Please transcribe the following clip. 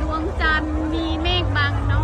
ดวงจันทร์มีเมฆบางน้อย